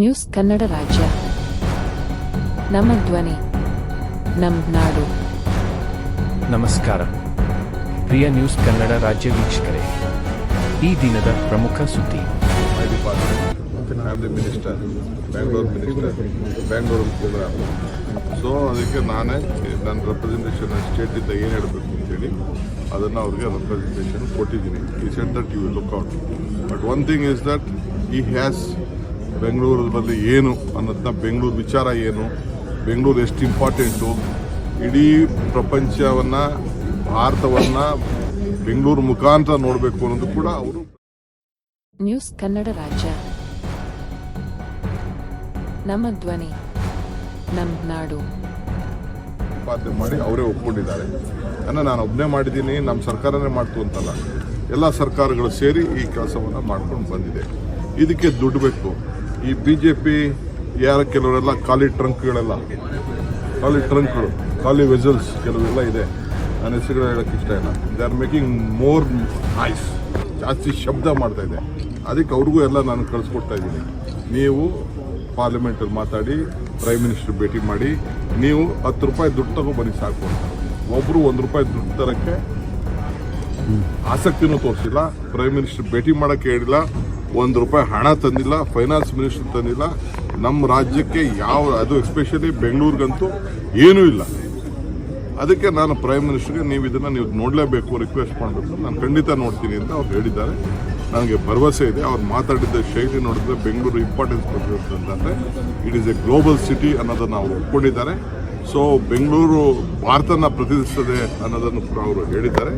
News Kannada ರಾಜ್ಯ. ನಮ್ಮ ಧ್ವನಿ ನಮ್ ನಾಡು. ನಮಸ್ಕಾರ. ಪ್ರಿಯ ನ್ಯೂಸ್ ಕನ್ನಡ ರಾಜ್ಯ ವೀಕ್ಷಕರೇ ಈ ದಿನದ ಪ್ರಮುಖ ಸುದ್ದಿ. Program. ಸೊ ಅದಕ್ಕೆ ನಾನೇ ನನ್ನ ರೆಪ್ರೆಸೆಂಟೇಷನ್ ಸ್ಟೇಟಿಂದ ಏನು ಹೇಳಬೇಕು ಅಂತೇಳಿ ಅದನ್ನು ಅವ್ರಿಗೆ ರೆಪ್ರೆಸೆಂಟೇಷನ್ ಕೊಟ್ಟಿದ್ದೀನಿ. ಈ centre to you look out but one thing is that ಈ ಹ್ಯಾಸ್ ಬೆಂಗಳೂರಲ್ಲಿ ಏನು ಅನ್ನೋದನ್ನ ಬೆಂಗಳೂರು ವಿಚಾರ ಏನು ಬೆಂಗಳೂರು ಎಷ್ಟು ಇಂಪಾರ್ಟೆಂಟು ಇಡೀ ಪ್ರಪಂಚವನ್ನು ಭಾರತವನ್ನು ಬೆಂಗಳೂರು ಮುಖಾಂತರ ನೋಡಬೇಕು ಅನ್ನೋದು ಕೂಡ ಅವರು ನ್ಯೂಸ್ ಕನ್ನಡ ರಾಜ್ಯ. ನಮ್ಮ ಧ್ವನಿ ನಮ್ಮ ನಾಡು. ಉತ್ಪಾದನೆ ಮಾಡಿ ಅವರೇ ಒಪ್ಕೊಂಡಿದ್ದಾರೆ. ಅಂದರೆ ನಾನು ಒಬ್ಬನೇ ಮಾಡಿದ್ದೀನಿ ನಮ್ಮ ಸರ್ಕಾರನೇ ಮಾಡ್ತು ಅಂತಲ್ಲ. ಎಲ್ಲ ಸರ್ಕಾರಗಳು ಸೇರಿ ಈ ಕೆಲಸವನ್ನು ಮಾಡ್ಕೊಂಡು ಬಂದಿದೆ. ಇದಕ್ಕೆ ದುಡ್ಡು ಬೇಕು. ಈ ಬಿ ಜೆ ಪಿ ಯಾರ ಕೆಲವರೆಲ್ಲ ಖಾಲಿ ಟ್ರಂಕ್ಗಳೆಲ್ಲ. ಖಾಲಿ ಟ್ರಂಕ್ಗಳು, ಖಾಲಿ ವೆಸಲ್ಸ್ ಕೆಲವೆಲ್ಲ ಇದೆ. ನನ್ನ ಹೆಸರುಗಳು ಹೇಳೋಕ್ಕೆ ಇಷ್ಟ ಇಲ್ಲ. They are making more noise ಜಾಸ್ತಿ ಶಬ್ದ ಮಾಡ್ತಾ ಇದೆ. ಅದಕ್ಕೆ ಅವ್ರಿಗೂ ಎಲ್ಲ ನಾನು ಕಳಿಸ್ಕೊಡ್ತಾ ಇದ್ದೀನಿ. ನೀವು ಪಾರ್ಲಿಮೆಂಟಲ್ಲಿ ಮಾತಾಡಿ ಪ್ರೈಮ್ ಮಿನಿಸ್ಟರ್ ಭೇಟಿ ಮಾಡಿ, ನೀವು ಹತ್ತು ರೂಪಾಯಿ ದುಡ್ಡು ತಗೊಂಡ್ಬನ್ನಿ ಸಾಕು ಅಂತ. ಒಬ್ಬರು ಒಂದು ರೂಪಾಯಿ ದುಡ್ಡು ತರೋಕ್ಕೆ ಆಸಕ್ತಿನೂ ತೋರಿಸಿಲ್ಲ ಪ್ರೈಮ್ ಮಿನಿಸ್ಟರ್ ಭೇಟಿ ಮಾಡೋಕ್ಕೆ ಹೇಳಿಲ್ಲ. ಒಂದು ರೂಪಾಯಿ ಹಣ ತಂದಿಲ್ಲ ಫೈನಾನ್ಸ್ ಮಿನಿಸ್ಟರ್ ತಂದಿಲ್ಲ. ನಮ್ಮ ರಾಜ್ಯಕ್ಕೆ ಯಾವ, ಅದು ಎಸ್ಪೆಷಲಿ ಬೆಂಗಳೂರಿಗಂತೂ ಏನೂ ಇಲ್ಲ. ಅದಕ್ಕೆ ನಾನು ಪ್ರೈಮ್ ಮಿನಿಸ್ಟರ್ಗೆ ನೀವು ಇದನ್ನು ನೀವು ನೋಡಲೇಬೇಕು ರಿಕ್ವೆಸ್ಟ್ ಮಾಡಬೇಕು. ನಾನು ಖಂಡಿತ ನೋಡ್ತೀನಿ ಅಂತ ಅವ್ರು ಹೇಳಿದ್ದಾರೆ. ನನಗೆ ಭರವಸೆ ಇದೆ. ಅವ್ರು ಮಾತಾಡಿದ್ದ ಶೈಲಿ ನೋಡಿದ್ರೆ ಬೆಂಗಳೂರು ಇಂಪಾರ್ಟೆನ್ಸ್ ಕೊಟ್ಟಿರುತ್ತೆ ಅಂತಂದರೆ it is a global city ಅನ್ನೋದನ್ನು ಅವರು ಒಪ್ಕೊಂಡಿದ್ದಾರೆ. ಸೊ ಬೆಂಗಳೂರು ಭಾರತನ ಪ್ರತಿನಿಧಿಸ್ತದೆ ಅನ್ನೋದನ್ನು ಕೂಡ ಅವರು ಹೇಳಿದ್ದಾರೆ.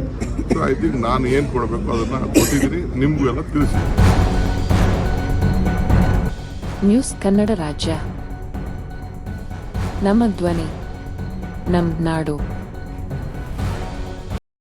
ಸೊ ಐ ಥಿಂಕ್ ನಾನು ಏನು ಕೊಡಬೇಕು ಅದನ್ನು ಕೊಟ್ಟಿದ್ದೀನಿ. ನಿಮಗೂ ಎಲ್ಲ ತಿಳಿಸಿದ್ದೀನಿ ನ್ಯೂಸ್ ಕನ್ನಡ ರಾಜ್ಯ. ನಮ್ಮ ಧ್ವನಿ ನಮ್ಮ ನಾಡು.